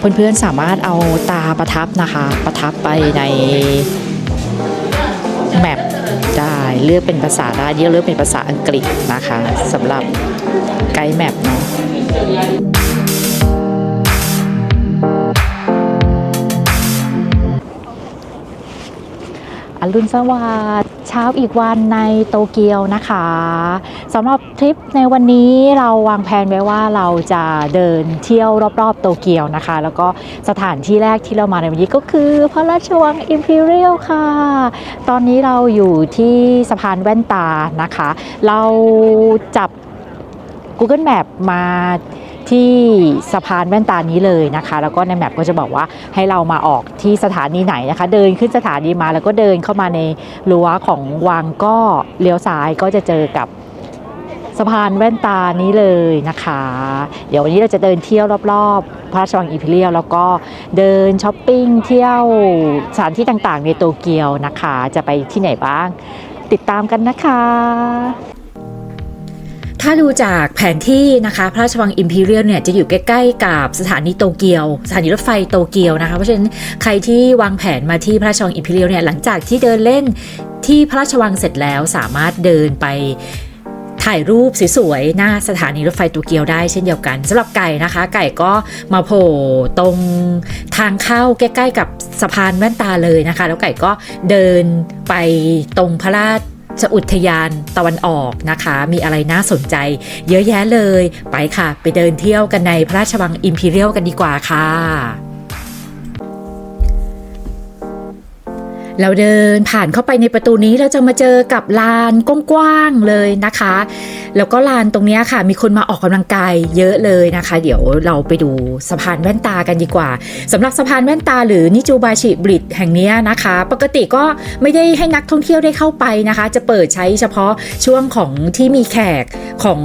เพื่อนๆสามารถเอาตาประทับนะคะ ประทับไปในแมปได้เลือกเป็นภาษาได้เลือกเป็นภาษาอังกฤษนะคะสำหรับไกด์แมปเนาะอรุณสวัสดิ์ เช้าอีกวันในโตเกียวนะคะสำหรับทริปในวันนี้เราวางแผนไว้ว่าเราจะเดินเที่ยวรอบๆโตเกียวนะคะ แล้วก็สถานที่แรกที่เรามาในวันนี้ก็คือพระราชวังอิมพีเรียลค่ะ ตอนนี้เราอยู่ที่สะพานแว่นตานะคะ เราจับ Google Map มา ที่สะพานแว่นตานี้เลยนะคะ แล้วก็ในแมปก็จะบอกว่าให้เรามาออกที่สถานีไหนนะคะ เดินขึ้นสถานีมาแล้วก็เดินเข้ามาในรั้วของวังก็เลี้ยวซ้ายก็จะเจอกับสะพานแว่นตานี้เลยนะคะ เดี๋ยววันนี้เราจะเดินเที่ยวรอบๆ พระราชวังอิมพีเรียลแล้วก็เดินช้อปปิ้งเที่ยวสถานที่ต่างๆ ในโตเกียวนะคะ จะไปที่ไหนบ้าง ติดตามกันนะคะ ถ้าดูจากแผนที่นะคะพระราชวังอิมพีเรียลเนี่ยจะอยู่ใกล้ๆกับสถานีโตเกียว สถานีรถไฟโตเกียวนะคะ เพราะฉะนั้นใครที่วางแผนมาที่พระราชวังอิมพีเรียลเนี่ยหลังจากที่เดินเล่นที่พระราชวังเสร็จแล้วสามารถเดินไปถ่ายรูปสวยๆ หน้าสถานีรถไฟโตเกียวได้เช่นเดียวกันสำหรับไก่นะคะ ไก่ก็มาโผล่ตรงทางเข้าใกล้ๆกับสะพานแว่นตาเลยนะคะ แล้วไก่ก็เดินไปตรงพระราช จะอุทยานตะวันออกนะคะ มีอะไรน่าสนใจ เยอะแยะเลย ไปค่ะ ไปเดินเที่ยวกันในพระราชวังอิมพีเรียลกันดีกว่าค่ะ เราเดินผ่านเข้าไปในประตูนี้เราจะมาเจอกับลานกว้างๆเลยนะคะ แล้วก็ลานตรงนี้ค่ะ มีคนมาออกกำลังกายเยอะเลยนะคะ เดี๋ยวเราไปดูสะพานแว่นตากันดีกว่าสำหรับสะพานแว่นตาหรือนิจูบาชิบริดแห่งนี้นะคะ ปกติก็ไม่ได้ให้นักท่องเที่ยวได้เข้าไปนะคะ จะเปิดใช้เฉพาะช่วงของที่มีแขกของ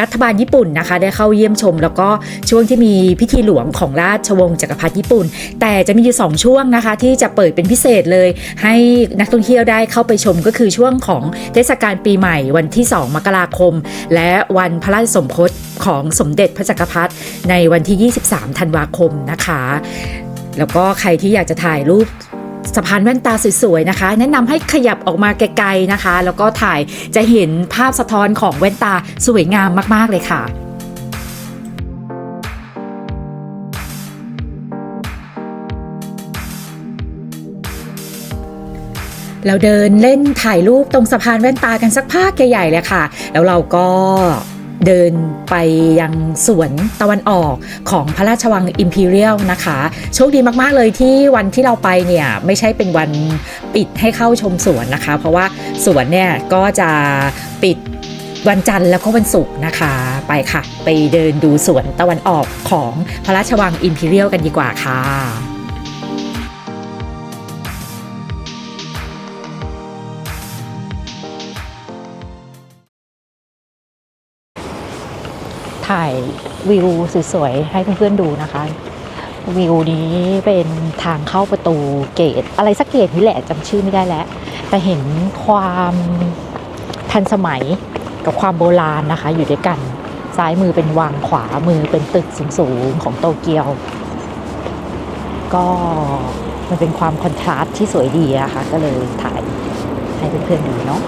รัฐบาลญี่ปุ่นนะคะ ได้เข้าเยี่ยมชม แล้วก็ช่วงที่มีพิธีหลวงของราชวงศ์จักรพรรดิญี่ปุ่น แต่จะมีอยู่สองช่วงนะคะ ที่จะเปิดเป็นพิเศษเลย ให้นักท่องเที่ยวได้เข้าไปชมก็คือช่วงของเทศกาลปีใหม่วันที่ 2 มกราคม และวันพระราชสมภพของสมเด็จพระจักรพรรดิในวันที่ 23 ธันวาคมนะคะ แล้วก็ใครที่อยากจะถ่ายรูป สะพานแว่นตาสวยๆนะคะ แนะนำให้ขยับออกมาไกลๆนะคะ แล้วก็ถ่ายจะเห็นภาพสะท้อนของแว่นตาสวยงามมากๆเลยค่ะเราเดินเล่นถ่ายรูปตรงสะพานแว่นตากันสักพักใหญ่ๆเลยค่ะ แล้วเราก็ เดินไปยังสวนตะวันออกของพระราชวังอิมพีเรียลนะคะ โชคดีมากๆเลยที่วันที่เราไปเนี่ย ไม่ใช่เป็นวันปิดให้เข้าชมสวนนะคะ เพราะว่าสวนเนี่ยก็จะปิดวันจันทร์แล้วก็วันศุกร์นะคะ ไปค่ะ ไปเดินดูสวนตะวันออกของพระราชวังอิมพีเรียลกันดีกว่าค่ะ ถ่ายวิวสวยๆ ให้เพื่อนๆดูนะคะ วิวนี้เป็นทางเข้าประตูเกต อะไรสักเกตนี่แหละจำชื่อไม่ได้แล้ว แต่เห็นความทันสมัยกับความโบราณนะคะ อยู่ด้วยกัน ซ้ายมือเป็นวังขวามือเป็นตึกสูงๆของโตเกียว ก็มันเป็นความคอนทราสต์ที่สวยดีอะค่ะก็เลยถ่ายให้เพื่อนๆดูเนาะ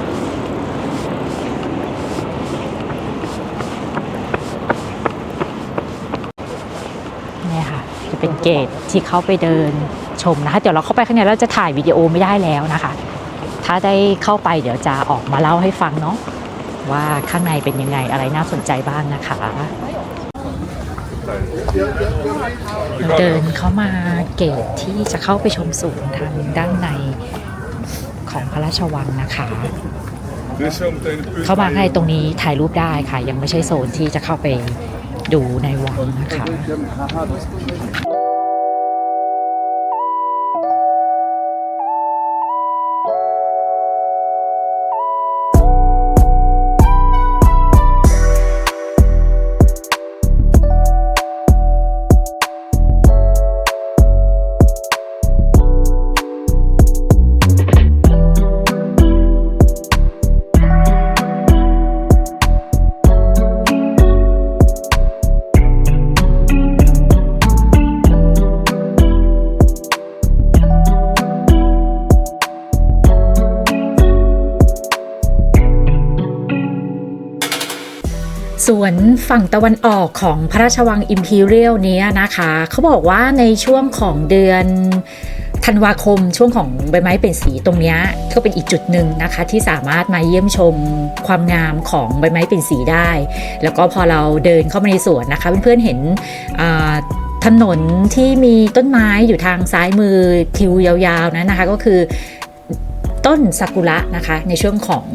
เนี่ยค่ะจะ เป็นเกตที่เขาไปเดินชมนะคะ เดี๋ยวเราเข้าไปข้างในเราจะถ่ายวิดีโอไม่ได้แล้วนะคะ ถ้าได้เข้าไปเดี๋ยวจะออกมาเล่าให้ฟังเนาะว่าข้างในเป็นยังไงอะไรน่าสนใจบ้างนะคะ เดินเข้ามาเกตที่จะเข้าไปชมสวนทางด้านในของพระราชวังนะคะเข้ามาในตรงนี้ถ่ายรูปได้ค่ะ ยังไม่ใช่โซนที่จะเข้าไป ดูในวังนะคะ「 นฝั่งตะวันออกของพระราชวังอิมพีเรียลนี้ยนะคะ เขาบอกว่าในช่วงของเดือนธันวาคมช่วงของใบไม้เป็นสีตรงเนี้ยก็เป็นอีกจุดหนึ่งนะคะ ที่สามารถมาเยี่ยมชมความงามของใบไม้เป็นสีได้ แล้วก็พอเราเดินเข้ามาในสวนนะคะ เพื่อนๆเห็นถนนที่มีต้นไม้อยู่ทางซ้ายมือทิวยาวๆนั้นนะคะ ก็คือต้นซากุระนะคะ ในช่วงของ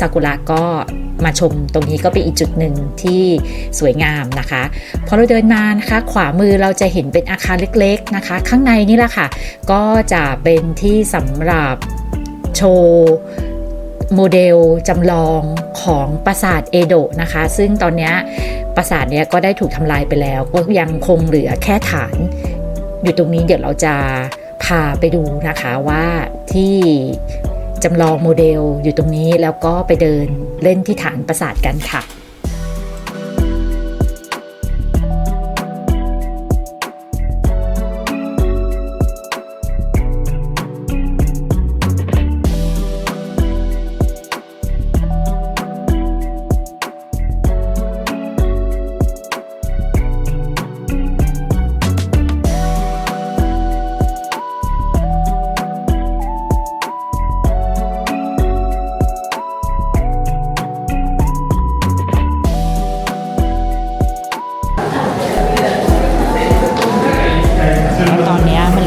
ซากุระก็ มาชมตรงนี้ก็เป็นอีกจุดหนึ่งที่สวยงามนะคะพอเราเดินมานะคะขวามือเราจะเห็นเป็นอาคารเล็กๆนะคะ ข้างในนี่แหละค่ะ ก็จะเป็นที่สำหรับโชว์โมเดลจำลองของปราสาทเอโดะนะคะ ซึ่งตอนนี้ปราสาทเนี้ยก็ได้ถูกทำลายไปแล้ว ก็ยังคงเหลือแค่ฐาน อยู่ตรงนี้เดี๋ยวเราจะพาไปดูนะคะว่าที่ จำลองโมเดลอยู่ตรงนี้แล้วก็ไปเดินเล่นที่ฐานปราสาทกันค่ะ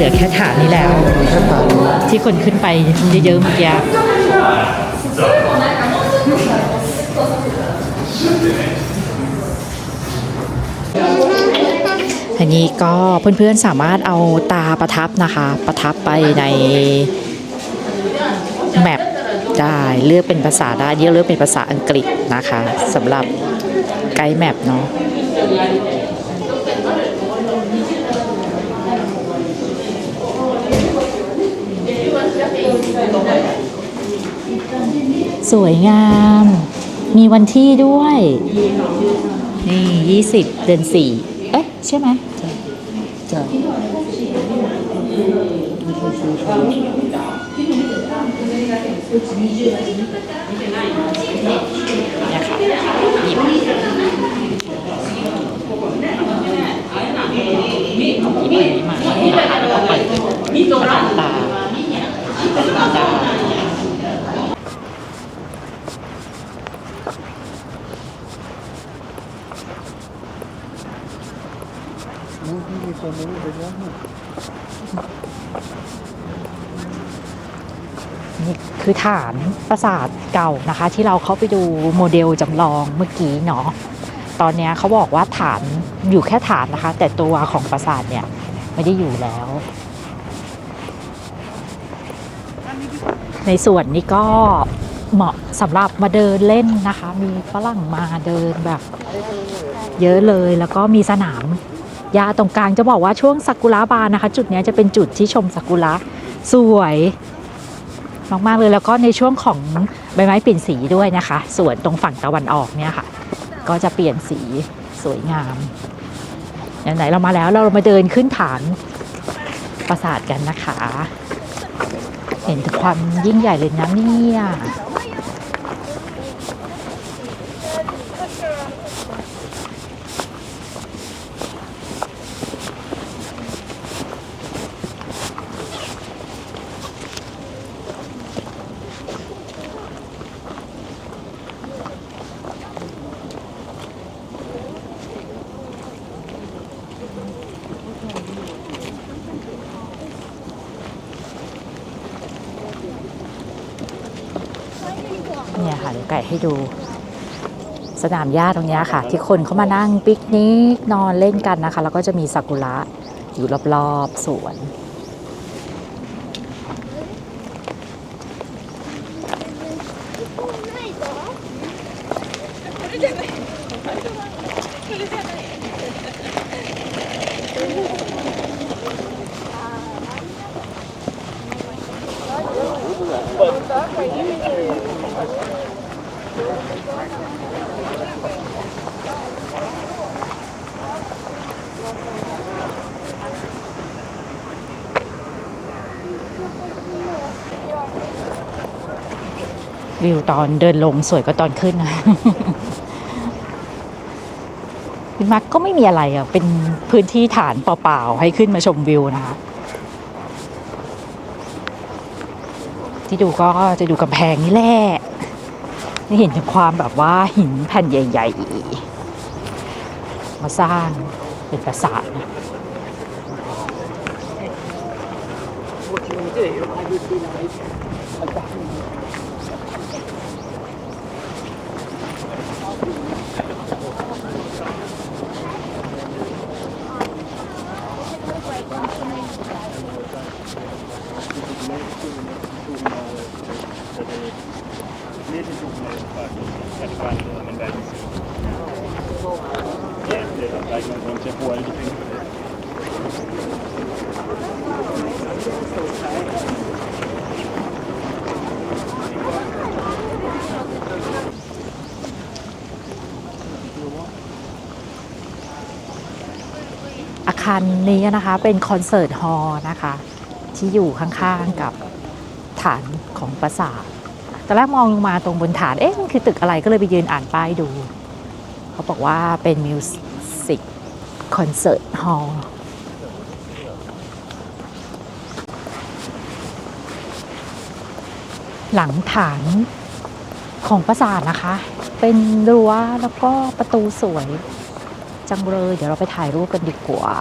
ลือแค่ฐานนี้แล้ว ที่คนขึ้นไปเยอะๆเมื่อกี้อันนี้ก็เพื่อนๆสามารถเอาตาประทับนะคะ ประทับไปในแมปได้เลือกเป็นภาษาได้เลือกเป็นภาษาอังกฤษนะคะสำหรับไกด์แมปเนาะ สวยงาม มีวันที่ด้วย นี่ 20 เดือน 4 เอ๊ะ ใช่ไหมจ้ะ เนี่ยค่ะหยิบหยิบอันนี้มาแล้วก็เปิดประดับตาตา นี่มีคนนึงเป็นยังไง นี่คือ ฐานปราสาทเก่านะคะ ที่เราเข้าไปดูโมเดลจำลองเมื่อกี้เนาะตอนนี้เขาบอกว่าฐานอยู่แค่ฐานนะคะ แต่ตัวของปราสาทเนี่ยไม่ได้อยู่แล้ว ในส่วนนี้ก็เหมาะสำหรับมาเดินเล่นนะคะ มีฝรั่งมาเดินแบบ เยอะเลยแล้วก็มีสนามหญ้าตรงกลางจะบอกว่าช่วงซากุระบานนะคะ จุดนี้จะเป็นจุดที่ชมซากุระสวย มากๆเลยแล้วก็ในช่วงของใบไม้เปลี่ยนสีด้วยนะคะ ส่วนตรงฝั่งตะวันออกเนี่ยค่ะ ก็จะเปลี่ยนสีสวยงามไหนเรามาแล้วเรามาเดินขึ้นฐานปราสาทกันนะคะ เห็นถึงความยิ่งใหญ่เลยนะเนี่ย เดี๋ยวไก่ให้ดู สนามหญ้าตรงนี้ค่ะ ที่คนเขามานั่งปิกนิกนอนเล่นกันนะคะ แล้วก็จะมีซากุระอยู่รอบๆสวน วิวตอนเดินลงสวยกว่าตอนขึ้นนะวินมากก็ไม่มีอะไรอะ เป็นพื้นที่ฐานเปล่าๆ ให้ขึ้นมาชมวิวนะคะ ที่ดูก็จะดูกำแพงนี่แหละให้เห็นถึงความแบบว่าหินแผ่นใหญ่ ๆ มาสร้างเป็นปราสาทนะ อา คารนี้นะคะเป็นคอนเสิร์ตฮอลล์นะคะ ที่อยู่ข้างๆกับฐานของปราสาทตอนแรกมองลงมาตรงบนฐาน เอ๊ะมันคือตึกอะไรก็เลยไปยืนอ่านป้ายดู เขาบอกว่าเป็นมิวสิกคอนเสิร์ตฮอลล์หลังฐานของปราสาทนะคะ เป็นรั้วแล้วก็ประตูสวย จังเลย เดี๋ยวเราไปถ่ายรูปกันดีกว่า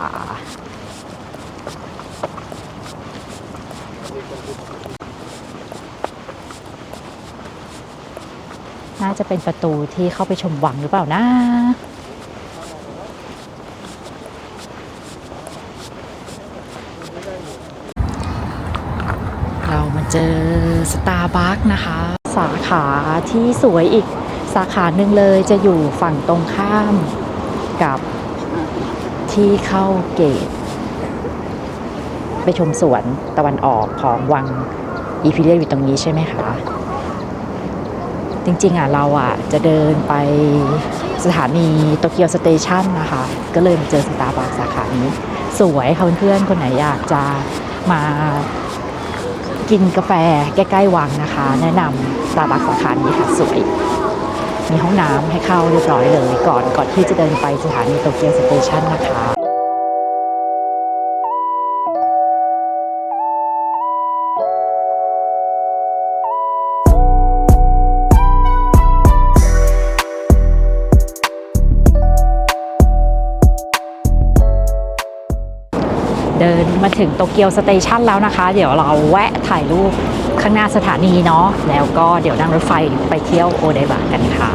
น่าจะเป็นประตูที่เข้าไปชมวังหรือเปล่านะเรามาเจอสตาร์บัคนะคะ สาขาที่สวยอีกสาขาหนึ่งเลยจะอยู่ฝั่งตรงข้าม กับที่เข้าเกต ไปชมสวนตะวันออกของวังอีพิเรียอยู่ตรงนี้ใช่ไหมคะ จริงๆอะเราอะจะเดินไปสถานีโตเกียวสเตชันนะคะ ก็เลยมาเจอสตาร์บัคสาขานี้ สวยค่ะเพื่อนๆ คนไหนอยากจะมากินกาแฟใกล้ๆวังนะคะ แนะนำสตาร์บัคสาขานี้ค่ะสวย มีห้องน้ำให้เข้าเรียบร้อยเลยก่อนก่อนที่จะเดินไปสถานีโตเกียวสเตชันนะคะ ถึงโตเกียวสเตชันแล้วนะคะ เดี๋ยวเราแวะถ่ายรูปข้างหน้าสถานีเนาะแล้วก็เดี๋ยวนั่งรถไฟไปเที่ยวโอไดบะกันค่ะ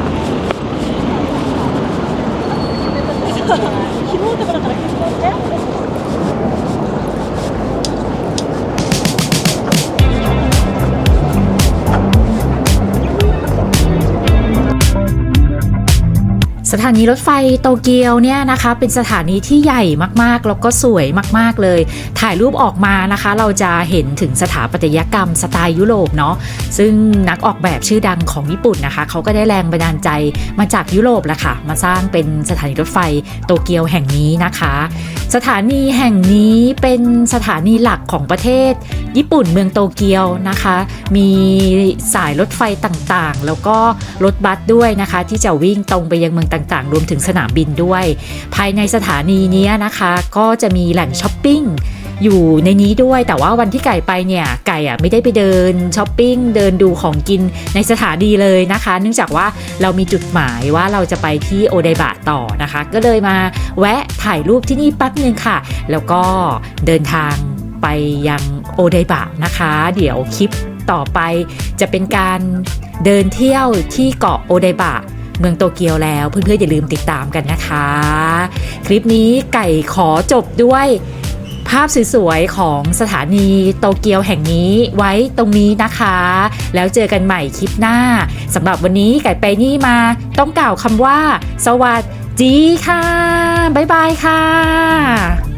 สถานีรถไฟโตเกียวเนี่ยนะคะเป็นสถานีที่ใหญ่มากๆ แล้วก็สวยมากๆเลย ถ่ายรูปออกมานะคะ เราจะเห็นถึงสถาปัตยกรรมสไตล์ยุโรปเนาะซึ่งนักออกแบบชื่อดังของญี่ปุ่นนะคะ เขาก็ได้แรงบันดาลใจมาจากยุโรปแหละค่ะ มาสร้างเป็นสถานีรถไฟโตเกียวแห่งนี้นะคะ สถานีแห่งนี้เป็นสถานีหลักของประเทศ ญี่ปุ่นเมืองโตเกียวนะคะ มีสายรถไฟต่างๆ แล้วก็รถบัสด้วยนะคะ ที่จะวิ่งตรงไปยังเมืองต่างๆ รวมถึงสนามบินด้วย ภายในสถานีนี้นะคะ ก็จะมีแหล่งช้อปปิ้ง อยู่ในนี้ด้วยแต่ว่าวันที่ไก่ไปเนี่ยไก่อะไม่ได้ไปเดินช้อปปิ้งเดินดูของกินในสถานีเลยนะคะ เนื่องจากว่าเรามีจุดหมายว่าเราจะไปที่โอไดบะต่อนะคะ ก็เลยมาแวะถ่ายรูปที่นี่แป๊บนึงค่ะ แล้วก็เดินทางไปยังโอไดบะนะคะ เดี๋ยวคลิปต่อไปจะเป็นการเดินเที่ยวที่เกาะโอไดบะเมืองโตเกียวแล้วเพื่อนๆอย่าลืมติดตามกันนะคะ คลิปนี้ไก่ขอจบด้วย ภาพสวยๆของสถานีโตเกียวแห่งนี้ไว้ตรงนี้นะคะ แล้วเจอกันใหม่คลิปหน้าสำหรับวันนี้ไก่ไปนี่มาต้องกล่าวคำว่า สวัสดีค่ะ บ๊ายบายค่ะ